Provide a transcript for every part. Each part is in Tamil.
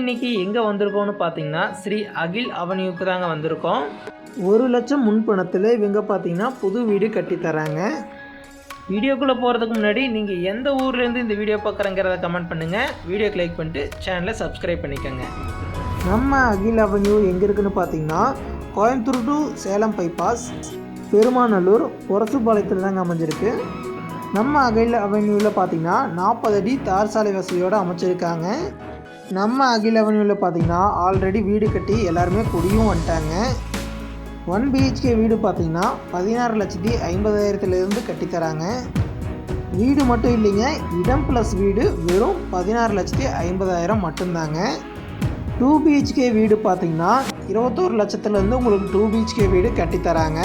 இன்னைக்கு எங்கே வந்திருக்கோம்னு பார்த்தீங்கன்னா ஸ்ரீ அகில் அவனியுக்கு தாங்க வந்திருக்கோம். ஒரு லட்சம் முன்பணத்தில் இவங்க பார்த்தீங்கன்னா புது வீடு கட்டி தராங்க. வீடியோக்குள்ளே போகிறதுக்கு முன்னாடி நீங்கள் எந்த ஊர்லேருந்து இந்த வீடியோ பார்க்குறங்கிறத கமெண்ட் பண்ணுங்கள் வீடியோக்கு லைக் பண்ணிட்டு சேனலை சப்ஸ்கிரைப் பண்ணிக்கோங்க. நம்ம அகில் அவென்யூ எங்கே இருக்குன்னு பார்த்தீங்கன்னா கோயம்புத்தூர் டு சேலம் பைபாஸ் பெருமாநல்லூர் பொரசுபாளையத்தில் தாங்க அமைஞ்சிருக்கு. நம்ம அகில் அவென்யூவில் பார்த்தீங்கன்னா நாற்பது அடி தார் சாலை வசதியோடு அமைச்சிருக்காங்க. நம்ம அகில் அவென்யூவில் பார்த்தீங்கன்னா ஆல்ரெடி வீடு கட்டி எல்லாருமே குடியும் வந்துட்டாங்க. ஒன் பிஹெச்கே வீடு பார்த்தீங்கன்னா பதினாறு லட்சத்தி ஐம்பதாயிரத்துலேருந்து கட்டித்தராங்க. வீடு மட்டும் இல்லைங்க இடம் ப்ளஸ் வீடு வெறும் பதினாறு லட்சத்தி ஐம்பதாயிரம் மட்டும்தாங்க. டூ பிஹெச்கே வீடு பார்த்தீங்கன்னா இருபத்தோரு லட்சத்துலேருந்து உங்களுக்கு டூ பிஹெச்கே வீடு கட்டித்தராங்க.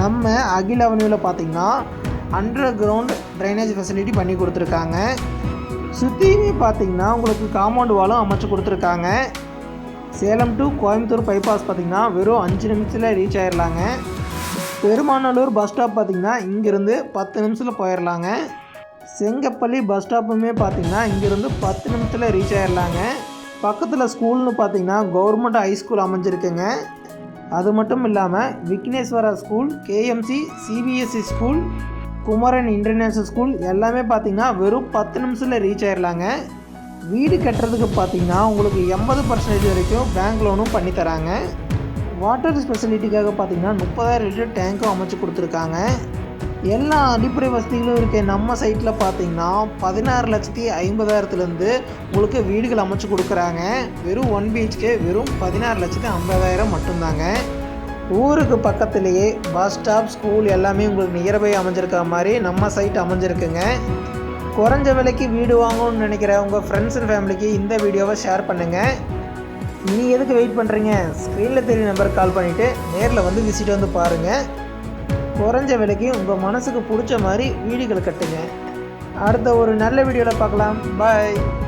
நம்ம அகில் அவென்யூவில் பார்த்தீங்கன்னா அண்டர் கிரவுண்ட் ட்ரைனேஜ் ஃபெசிலிட்டி பண்ணி கொடுத்துருக்காங்க. சுற்றியுமே பார்த்தீங்கன்னா உங்களுக்கு காம்பவுண்ட் வாலும் அமைச்சு கொடுத்துருக்காங்க. சேலம் டு கோயம்புத்தூர் பைபாஸ் பார்த்தீங்கன்னா வெறும் அஞ்சு நிமிஷத்தில் ரீச் ஆயிடலாங்க பெருமாநல்லூர் பஸ் ஸ்டாப் பார்த்தீங்கன்னா இங்கேருந்து பத்து நிமிஷத்தில் போயிடலாங்க செங்கப்பள்ளி பஸ் ஸ்டாப்புமே பார்த்திங்கன்னா இங்கேருந்து பத்து நிமிஷத்தில் ரீச் ஆயிடலாங்க பக்கத்தில் ஸ்கூல்னு பார்த்தீங்கன்னா கவர்மெண்ட் ஹை ஸ்கூல் அமைஞ்சிருக்குங்க. அது மட்டும் இல்லாமல் Vigneshwara school KMC CBSE school Kumaran international school எல்லாமே பார்த்திங்கன்னா வெறும் பத்து நிமிஷத்தில் ரீச் ஆயிடலாங்க வீடு கட்டுறதுக்கு பார்த்தீங்கன்னா உங்களுக்கு எண்பது பர்சன்டேஜ் வரைக்கும் பேங்க் லோனும் பண்ணி தராங்க. வாட்டர் ஸ்பெசிலிட்டிக்காக பார்த்தீங்கன்னா முப்பதாயிரம் லிட்டர் டேங்க்கும் அமைச்சு கொடுத்துருக்காங்க. எல்லா அடிப்படை வசதிகளும் இருக்க. நம்ம சைட்டில் பார்த்தீங்கன்னா பதினாறு லட்சத்தி ஐம்பதாயிரத்துலேருந்து உங்களுக்கு வீடுகள் அமைச்சு கொடுக்குறாங்க. வெறும் ஒன் பிஹெச்கே வெறும் பதினாறு லட்சத்தி ஐம்பதாயிரம் மட்டும்தாங்க. ஊருக்கு பக்கத்துலேயே பஸ் ஸ்டாப் ஸ்கூல் எல்லாமே உங்களுக்கு நியர்பை அமைஞ்சிருக்க மாதிரி நம்ம சைட் அமைஞ்சிருக்குங்க. குறைஞ்ச விலைக்கு வீடு வாங்கணும்னு நினைக்கிற உங்கள் ஃப்ரெண்ட்ஸ் அண்ட் ஃபேமிலிக்கு இந்த வீடியோவை ஷேர் பண்ணுங்கள் நீ எதுக்கு வெயிட் பண்ணுறீங்க ஸ்க்ரீனில் தெரிய நம்பருக்கு கால் பண்ணிவிட்டு நேரில் வந்து விசிட் வந்து பாருங்கள் குறைஞ்ச விலைக்கு உங்கள் மனசுக்கு பிடிச்ச மாதிரி வீடுகள் கட்டுங்க. அடுத்த ஒரு நல்ல வீடியோவில் பார்க்கலாம். பாய்